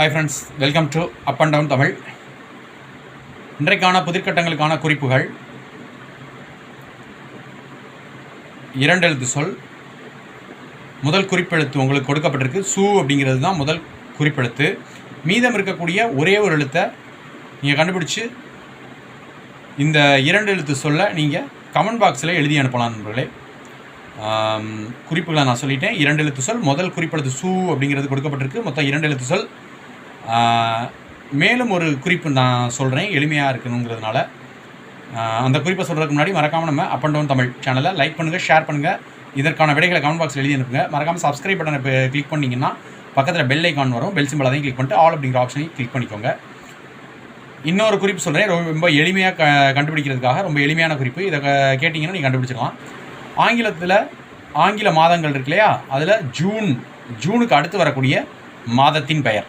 Hi friends welcome to up and down Tamil இன்றைக்கான புதிர்கட்டங்களுக்கான குறிப்புகள். இரண்டு எழுத்து சொல். முதல் குறிப்பெழுத்து உங்களுக்கு கொடுக்கப்பட்டிருக்கு. சு அப்படிங்கிறது தான் முதல் குறிப்பெழுத்து. மீதம் இருக்கக்கூடிய ஒரே ஒரு எழுத்தை நீங்கள் கண்டுபிடிச்சு இந்த இரண்டு எழுத்து சொல்ல நீங்கள் கமெண்ட் பாக்ஸில் எழுதி அனுப்பலாம் நண்பர்களே. குறிப்புகளை நான் சொல்லிட்டேன். இரண்டு எழுத்து சொல் முதல் குறிப்பெழுத்து சு அப்படிங்கிறது கொடுக்கப்பட்டிருக்கு. மொத்தம் இரண்டு எழுத்து சொல். மேலும் ஒரு குறிப்பு நான் சொல்கிறேன் எளிமையாக இருக்கணுங்கிறதுனால. அந்த குறிப்பை சொல்கிறதுக்கு முன்னாடி மறக்காமல் நம்ம அப் அண்ட் டவுன் தமிழ் சேனலை லைக் பண்ணுங்கள் ஷேர் பண்ணுங்கள் இதற்கான விடைகளை கமெண்ட் பாக்ஸில் எழுதி அனுப்புங்க. மறக்காமல் சப்ஸ்கிரைப் பட்டனை இப்போ கிளிக் பண்ணிங்கன்னா பக்கத்தில் பெல் ஐக்கான் வரும். பெல் சிம்பிள் அதையும் கிளிக் பண்ணிட்டு ஆல் அப்படிங்கிற ஆப்ஷனையும் கிளிக் பண்ணிக்கோங்க. இன்னொரு குறிப்பு சொல்கிறேன் ரொம்ப எளிமையாக க கண்டுபிடிக்கிறதுக்காக ரொம்ப எளிமையான குறிப்பு. இதை கேட்டிங்கன்னா நீங்கள் கண்டுபிடிச்சிடலாம். ஆங்கிலத்தில் ஆங்கில மாதங்கள் இருக்கு இல்லையா? அதில் ஜூன் ஜூனுக்கு அடுத்து வரக்கூடிய மாதத்தின் பெயர்.